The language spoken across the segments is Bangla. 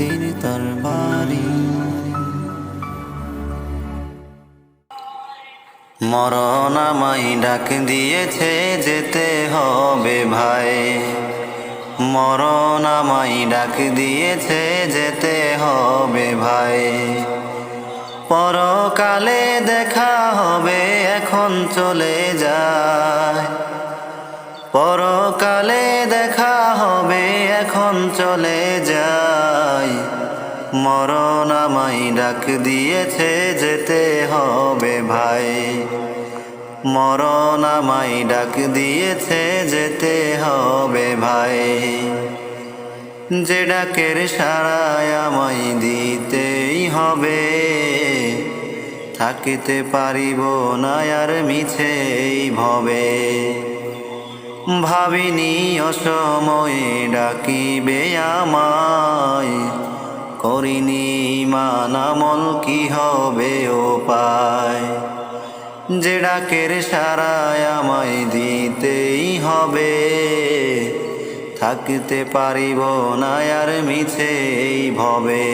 মুক্তির তরবারি মরণ আমায় ডাক দিয়েছে, যেতে হবে ভাই। মরণ আমায় ডাক দিয়েছে, যেতে হবে ভাই। পরকালে দেখা হবে, এখন চলে যায়। পরকালে দেখা হবে, এখন চলে যায়। মরণ আমায় ডাক দিয়েছে, যেতে হবে ভাই। মরণ আমায় ডাক দিয়েছে, যেতে হবে ভাই। যে ডাকের সারায় আমায় দিতেই হবে, থাকিতে পারিব না আর মিছেই ভবে। ভাবিনি অসময়ে ডাকিবে আমায় করিনি, মানামল কি হবে ও পায় যে ডাকের সারায় আমায় দিতেই হবে। থাকতে পারিব না আর মিছেই ভবে।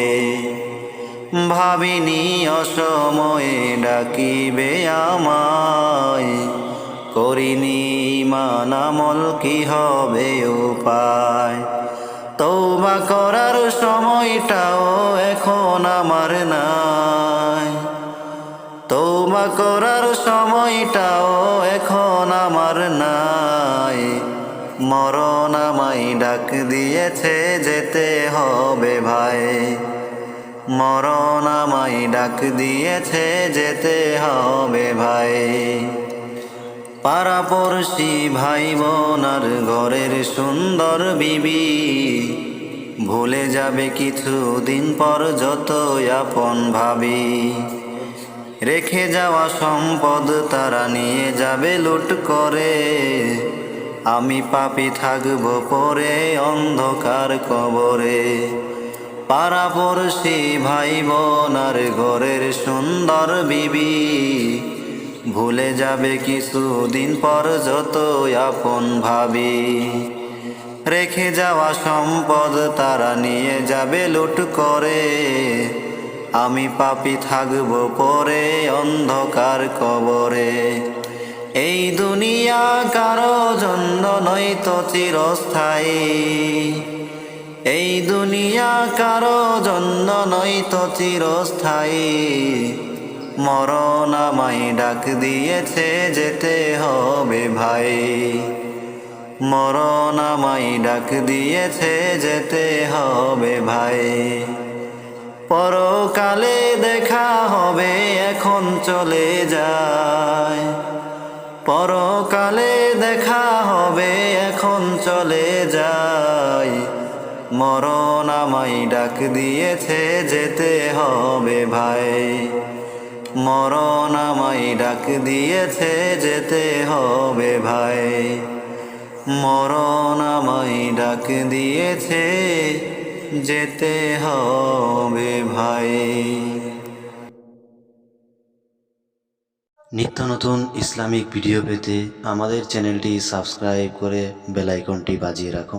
ভাবিনি অসময়ে ডাকিবে আমায়। করিনি, মানামল কি হবে উপায়? তৌবা করার সময়টাও এখন আমার নাই। তৌবা করার সময়টাও এখন আমার নাই। মরণ আমায় ডাক দিয়েছে, যেতে হবে ভাই। মরণ আমায় ডাক দিয়েছে, যেতে হবে ভাই। পাড়াপড়শি ভাই বোনার ঘরের সুন্দর বিবি ভুলে যাবে কিছু দিন পর যত আপন ভাবি। রেখে যাওয়া সম্পদ তারা নিয়ে যাবে লুট করে। আমি পাপি থাকব পরে অন্ধকার কবরে। পাড়াপড়শি ভাই বোনার ঘরের সুন্দর বিবি। ভুলে যাবে কিছু দিন পর যত আপন ভাবি। রেখে যাওয়া সম্পদ তারা নিয়ে যাবে লুট করে। আমি পাপি থাকব পরে অন্ধকার কবরে। এই দুনিয়া কারও জন্য নয়তো চিরস্থায়ী। এই দুনিয়া কারও জন্য নয়তো চিরস্থায়ী। মরণ আমায় ডাক দিয়েছে যেতে হবে ভাই। মরণ আমায় ডাক দিয়েছে, যেতে হবে ভাই। পরকালে দেখা হবে, এখন চলে যায়। পরকালে দেখা হবে, এখন চলে যায়। মরণ আমায় ডাক দিয়েছে, যেতে হবে ভাই। মরণ আমায় ডাক দিয়েছে, যেতে হবে ভাই। মরণ আমায় ডাক দিয়েছে, যেতে হবে ভাই। নিত্য নতুন ইসলামিক ভিডিও পেতে আমাদের চ্যানেলটি সাবস্ক্রাইব করে বেলাইকনটি বাজিয়ে রাখুন।